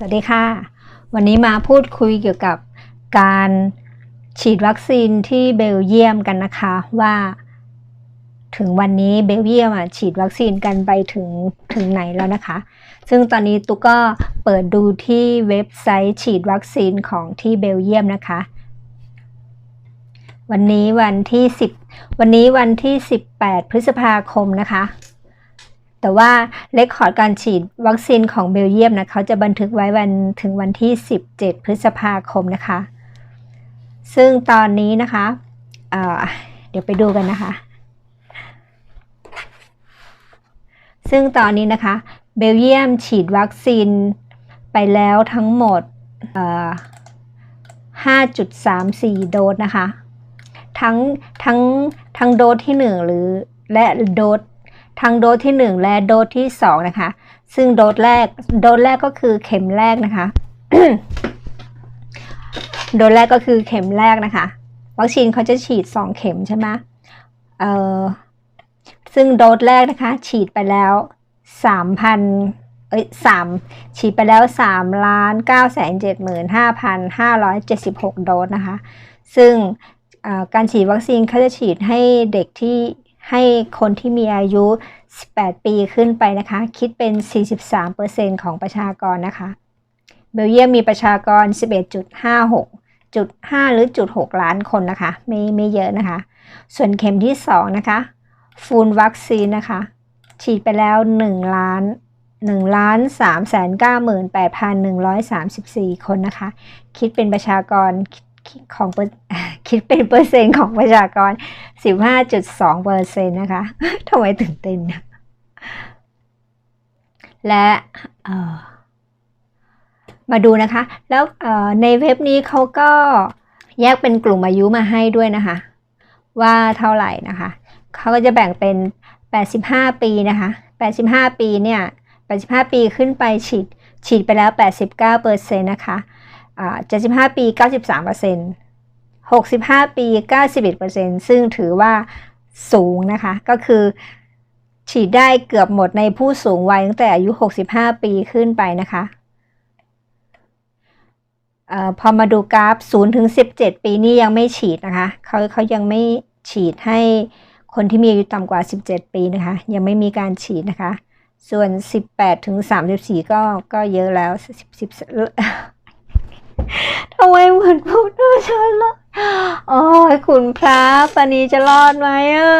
สวัสดีค่ะ วันนี้มาพูดคุยเกี่ยวกับการฉีดวัคซีนที่เบลเยียมกันนะคะว่า ถึงวันนี้เบลเยียมฉีดวัคซีนกันไปถึงถึงไหนแล้วนะคะ ซึ่งตอนนี้ตุ๊กก็เปิดดูที่เว็บไซต์ฉีดวัคซีนของที่เบลเยียมนะคะ วันนี้วันที่ 10 วันนี้วันที่ 18 พฤษภาคมนะคะ แต่ว่าเลคคอร์ดการฉีดวัคซีนของเบลเยียมนะเขาจะบันทึกไว้วันถึงวันที่ 17 พฤษภาคมนะคะ ซึ่งตอนนี้นะคะเเดี๋ยวไปดูกันนะคะ ซึ่งตอนนี้นะคะ เบลเยียมฉีดวัคซีนไปแล้วทั้งหมด 5.34 โดสนะคะ ทั้งทั้งทั้งโดสที่ 1 หรือและโดส ทั้งโดสที่ 1 และโดสที่ 2 นะคะ ซึ่งโดสแรกโดสแรกก็คือเข็มแรกนะคะ โดสแรกก็คือเข็มแรกนะคะ วัคซีนเขาจะฉีด 2 เข็มใช่ไหมเออซึ่งโดสแรกนะคะ ฉีดไปแล้ว3,000เอ้ย3ฉีดไปแล้ว3ล้าน9แสน75,576โดสนะคะ ซึ่งการฉีดวัคซีนเขาจะฉีดให้เด็กที่ ให้คนที่มีอายุ 18 ปีขึ้นไปนะคะ คิดเป็น 43%ของประชากรนะคะ เบลเยียมมีประชากร 11.56จุด5หรือจุด6ล้านคนนะคะ ไม่ไม่เยอะนะคะ ส่วนเข็มที่ 2 นะคะ ฟูลวัคซีนนะคะ ฉีดไปแล้ว 1 ล้าน1ล้าน3 9 8 1 3 4 คนนะคะ คิดเป็นประชากร ของคิดเป็นเปอร์เซ็นต์ของประชากร 15.2เปอร์เซ็นต์นะคะทำไมตื่นเต้นและมาดูนะคะ แล้วในเว็บนี้เขาก็แยกเป็นกลุ่มอายุมาให้ด้วยนะคะ ว่าเท่าไหร่นะคะเขาก็จะแบ่งเป็น 85 ปีนะคะ 85 ปีเนี่ย 85 ปีขึ้นไปฉีดฉีดไปแล้ว 89%นะคะ 75 ปี 93% 65 ปี 91%ซึ่งถือว่าสูงนะคะ ก็คือฉีดได้เกือบหมดในผู้สูงวัยตั้งแต่อายุ 65 ปีขึ้นไปนะคะออพอมาดูกราฟ 0 ถึง 17 ปีนี่ยังไม่ฉีดนะคะ เขาเขายังไม่ฉีดให้คนที่มีอายุต่ำกว่า 17 ปีนะคะ ยังไม่มีการฉีดนะคะ ส่วน 18 ถึง 34 ก็ก็เยอะแล้ว10 10 ไมเหมือนพูดด้วยฉันละโอ้ยคุณพระปานีจะรอดไหมอะ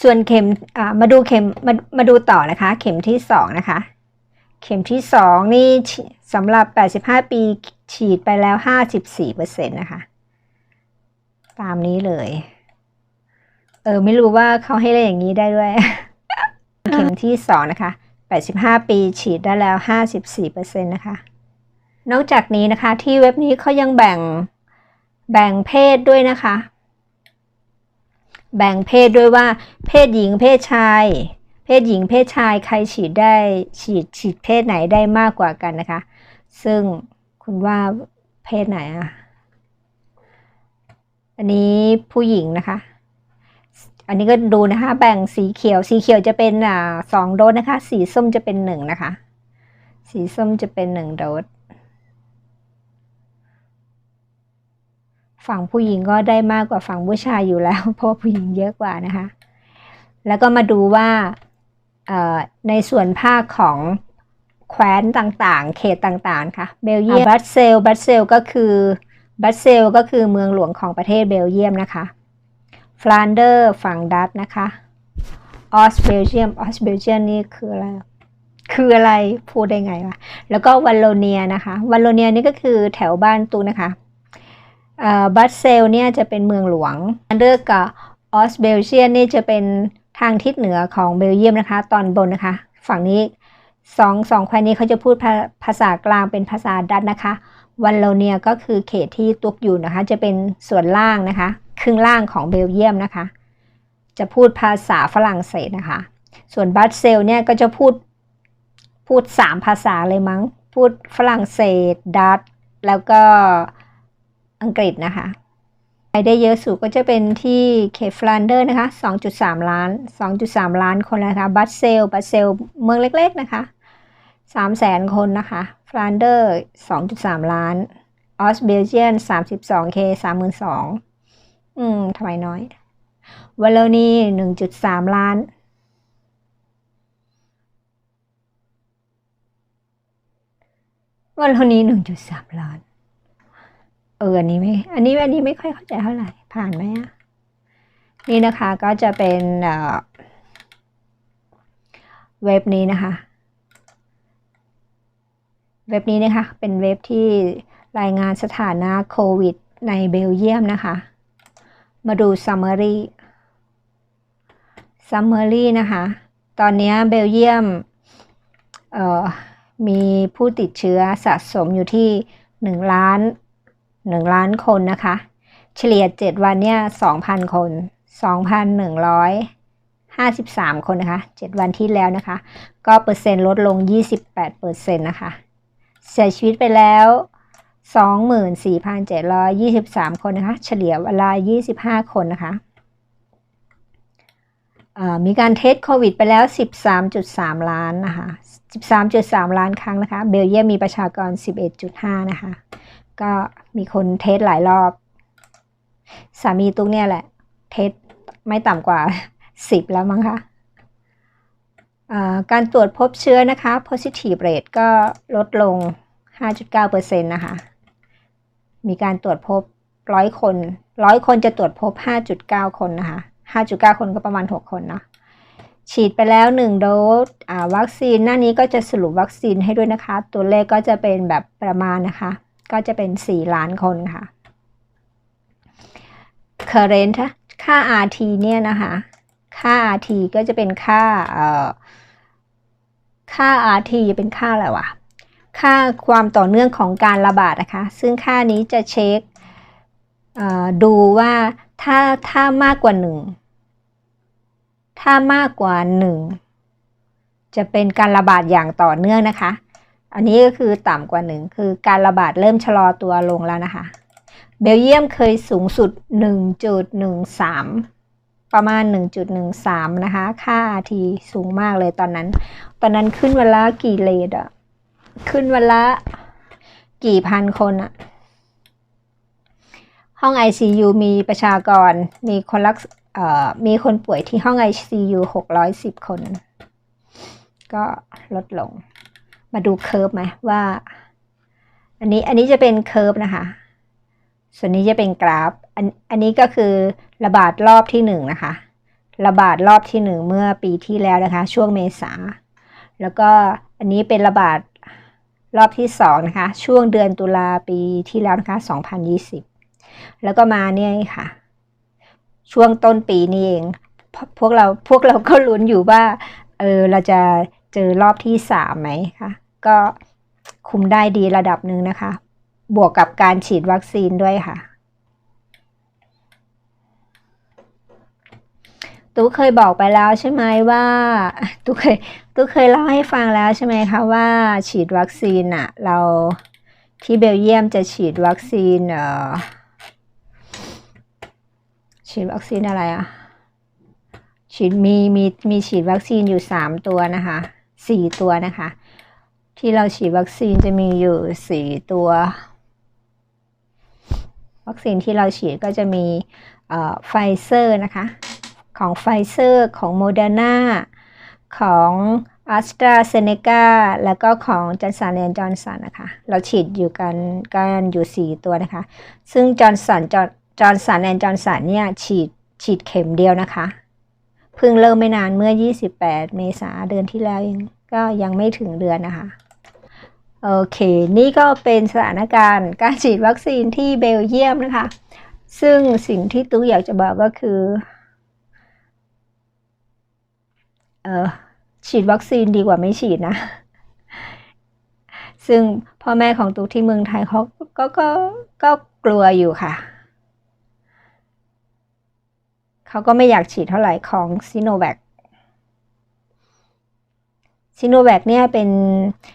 ส่วนเข็มมาดูเข็มมามาดูต่อนะคะ เข็มที่สองนะคะ เข็มที่สองนี่สำหรับ 85 ปีฉีดไปแล้ว 54%นะคะ ตามนี้เลย เออ ไม่รู้ว่าเขาให้เล่นอย่างนี้ได้ด้วย เข็มที่สองนะคะ 85 ปีฉีดได้แล้ว 54%นะคะ นอกจากนี้นะคะที่เว็บนี้เขายังแบ่งแบ่งเพศด้วยนะคะ แบ่งเพศด้วยว่าเพศหญิงเพศชาย เพศหญิงเพศชายใครฉีดได้ฉีดฉีดเพศไหนได้มากกว่ากันนะคะ ซึ่งคุณว่าเพศไหนอะอันนี้ผู้หญิงนะคะ อันนี้ก็ดูนะคะแบ่งสีเขียว สีเขียวจะเป็นอ่าสองโดสนะคะ สีส้มจะเป็นหนึ่งนะคะ สีส้มจะเป็นหนึ่งโดสฝั่งผู้หญิงก็ได้มากกว่าฝั่งผู้ชายอยู่แล้ว เพราะผู้หญิงเยอะกว่านะคะ แล้วก็มาดูว่าในส่วนภาคของแคว้นต่างๆ เขตต่างๆ ค่ะ เบลเยียมบัตเซล บัตเซลก็คือ บัตเซลก็คือเมืองหลวงของประเทศเบลเยียมนะคะ ฟลานเดอร์ฝั่งดัตนะคะออสเบลเยียมออสเบลเยียมนี่คืออะไรคืออะไรพูดได้ไงวะแล้วก็วัลโลเนียนะคะวัลโลเนียนี่ก็คือแถวบ้านตูนะคะบัตเซลเนี่ยจะเป็นเมืองหลวงอันเดอร์กับออสเบลเยียมนี่จะเป็นทางทิศเหนือของเบลเยียมนะคะ ตอนบนนะคะ ฝั่งนี้สองสองแคว้นนี้เขาจะพูดภาษากลางเป็นภาษาดัตนะคะวันโลเนียก็คือเขตที่ตุกอยู่นะคะ จะเป็นส่วนล่างนะคะ รึ่งล่างของเบลเยียมนะคะ จะพูดภาษาฝรั่งเศสนะคะ ส่วนบัตเซลเนี่ยก็จะพูดพูดสามภาษาเลยมั้ง พูดฝรั่งเศส ดัตแล้วก็อังกฤษนะคะได้เยอะสุดก็จะเป็นที่เคฟลันเดอร์นะคะ 2.3 ล้าน 2.3 ล้านคนนะคะบัตเซลบัตเซลเมืองเล็กๆนะคะ3แสนคนนะคะ ฟลันเดอร์ 2.3 ล้าน ออสเบลเจียน 32k 32,000 อืมทำไมน้อยวอลโลนี1.3ล้าน วันเรนี้หนึ่งจุดสามล้าน เออ อันนี้ไม่ อันนี้อันนี้ไม่ค่อยเข้าใจเท่าไหร่ ผ่านไหมอะนี่นะคะก็จะเป็นเว็บนี้นะคะ เว็บนี้นะคะ เป็นเว็บที่รายงานสถานะโควิดในเบลเยียมนะคะ มาดู summary summary นะคะ ตอนนี้เบลเยียมมีผู้ติดเชื้อสะสมอยู่ที่ 1 ล้าน 1 ล้านคนนะคะ เฉลี่ย 7 วันเนี่ย 2,000 คน 2,153 คนนะคะ 7 วันที่แล้วนะคะ ก็เปอร์เซ็นต์ลดลง 28เปอร์เซ็นต์นะคะ เสียชีวิตไปแล้ว 24,723 คนนะคะ เฉลี่ยเวลา 25 คนนะคะ มีการเทสโควิดไปแล้ว 13.3 ล้านนะคะ 13.3 ล้านครั้งนะคะ เบลเยียมมีประชากร 11.5 นะคะ ก็มีคนเทสหลายรอบ สามีตุ๊กเนี่ยแหละ เทสไม่ต่ำกว่า 10 แล้วมั้งคะการตรวจพบเชื้อนะคะ positive rate ก็ลดลง 5.9%นะคะ มีการตรวจพบร้อยคนร้อยคนจะตรวจพบ 5.9 คนนะคะ 5.9 คนก็ประมาณ 6 คนนะฉีดไปแล้ว 1 โดสวัคซีนหน้านี้ก็จะสรุปวัคซีนให้ด้วยนะคะ ตัวเลขก็จะเป็นแบบประมาณนะคะ ก็จะเป็น 4 ล้านคนค่ะ current ค่า RT เนี่ยนะคะ ค่า RT ก็จะเป็นค่า เอ่อ ค่า RT เป็นค่าอะไรวะ ค่าความต่อเนื่องของการระบาดนะคะ ซึ่งค่านี้จะเช็คดูว่าถ้าถ้ามากกว่าหนึ่งถ้ามากกว่า 1 จะเป็นการระบาดอย่างต่อเนื่องนะคะ อันนี้ก็คือต่ำกว่า 1 คือการระบาดเริ่มชะลอตัวลงแล้วนะคะ เบลเยียมเคยสูงสุด 1.13 ประมาณ 1.13 นะคะ ค่าทีสูงมากเลยตอนนั้น ตอนนั้นขึ้นวันละกี่เลดอะ ขึ้นวันละ กี่พันคนอะห้อง ICU มีประชากร มีคนรักมีคนป่วยที่ห้อง ICU 610 คน ก็ลดลง มาดูเคอร์ฟไหมว่า อันนี้อันนี้จะเป็นเคอร์ฟนะคะ ส่วนนี้จะเป็นกราฟ อันอันนี้ก็คือระบาดรอบที่หนึ่งนะคะ ระบาดรอบที่หนึ่งเมื่อปีที่แล้วนะคะ ช่วงเมษา แล้วก็อันนี้เป็นระบาด รอบที่สองนะคะ ช่วงเดือนตุลาปีที่แล้วนะคะ 2020 แล้วก็มาเนี่ยค่ะ ช่วงต้นปีนี้เอง พวกเราพวกเราก็ลุ้นอยู่ว่า เออเราจะเจอรอบที่สามไหมคะก็คุมได้ดีระดับหนึ่งนะคะ บวกกับการฉีดวัคซีนด้วยค่ะ ตู้เคยบอกไปแล้วใช่ไหมว่าตู้เคยตู้เคยเล่าให้ฟังแล้วใช่ไหมคะว่าฉีดวัคซีนอะเราที่เบลเยียมจะฉีดวัคซีนเอ่อฉีดวัคซีนอะไรอะฉีดมีมีมีฉีดวัคซีนอยู่สามตัวนะคะสี่ตัวนะคะ ที่เราฉีดวัคซีนจะมีอยู่สี่ตัว วัคซีนที่เราฉีดก็จะมีไฟเซอร์นะคะ ของไฟเซอร์ของโมเดอร์นาของอัสตราเซเนกาแล้วก็ของจอร์นสันแอนจอร์นสันนะคะ เราฉีดอยู่กันกันอยู่ 4 ตัวนะคะ ซึ่งจอร์นสันจอร์จอนสันแอนจอร์นสันเนี่ยฉีดฉีดเข็มเดียวนะคะ เพิ่งเริ่มไม่นานเมื่อ 28 เมษาเดือนที่แล้วยังก็ยังไม่ถึงเดือนนะคะ โอเค นี่ก็เป็นสถานการณ์การฉีดวัคซีนที่เบลเยียมนะคะ ซึ่งสิ่งที่ตุ๊กอยากจะบอกก็คือเออ ฉีดวัคซีนดีกว่าไม่ฉีดนะ ซึ่งพ่อแม่ของตุ๊กที่เมืองไทยเขาก็ก็ก็กลัวอยู่ค่ะ เขาก็ไม่อยากฉีดเท่าไหร่ของซิโนแวคซิโนแวคเนี่ยเป็น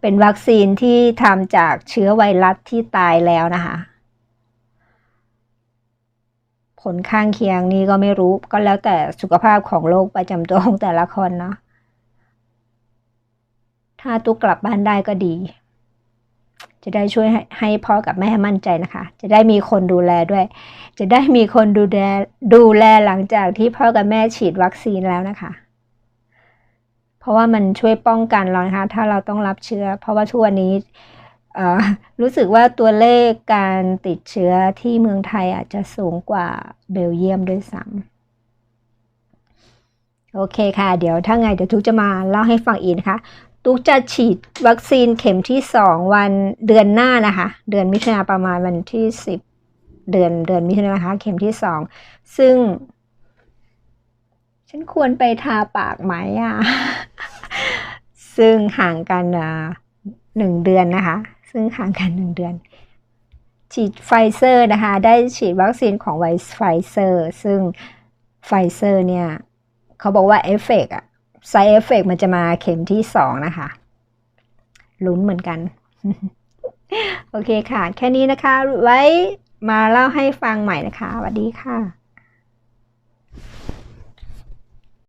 เป็นวัคซีนที่ทำจากเชื้อไวรัสที่ตายแล้วนะคะ ผลข้างเคียงนี่ก็ไม่รู้ก็แล้วแต่สุขภาพของโรคประจำตัวของแต่ละคนเนาะถ้าตุ๊กกลับบ้านได้ก็ดี จะได้ช่วยให้ให้พ่อกับแม่มั่นใจนะคะ จะได้มีคนดูแลด้วย จะได้มีคนดูแลดูแลหลังจากที่พ่อกับแม่ฉีดวัคซีนแล้วนะคะ เพราะว่ามันช่วยป้องกันเรานะคะถ้าเราต้องรับเชื้อ เพราะว่าทุกวันนี้ รู้สึกว่าตัวเลขการติดเชื้อที่เมืองไทยอาจจะสูงกว่าเบลเยียมด้วยซ้ำโอเคค่ะ เดี๋ยวถ้าไงเดี๋ยวทุกจะมาเล่าให้ฟังอีกนะคะตุกจะฉีดวัคซีนเข็มที่สองวันเดือนหน้านะคะ เดือนมิถุนาประมาณวันที่สิบเดือนเดือนมิถุนานะคะ เข็มที่สองซึ่ง ฉันควรไปทาปากไหมอะ ซึ่งห่างกันอ่าหนึ่งเดือนนะคะ ซึ่งห่างกันหนึ่งเดือน ฉีดไฟเซอร์นะคะ ได้ฉีดวัคซีนของไวไฟเซอร์ ซึ่งไฟเซอร์เนี่ย เขาบอกว่าเอฟเฟกอะไซเอฟเฟกมันจะมาเข็มที่สองนะคะ ลุ้นเหมือนกัน โอเคค่ะ แค่นี้นะคะ ไว้มาเล่าให้ฟังใหม่นะคะสวัสดีค่ะ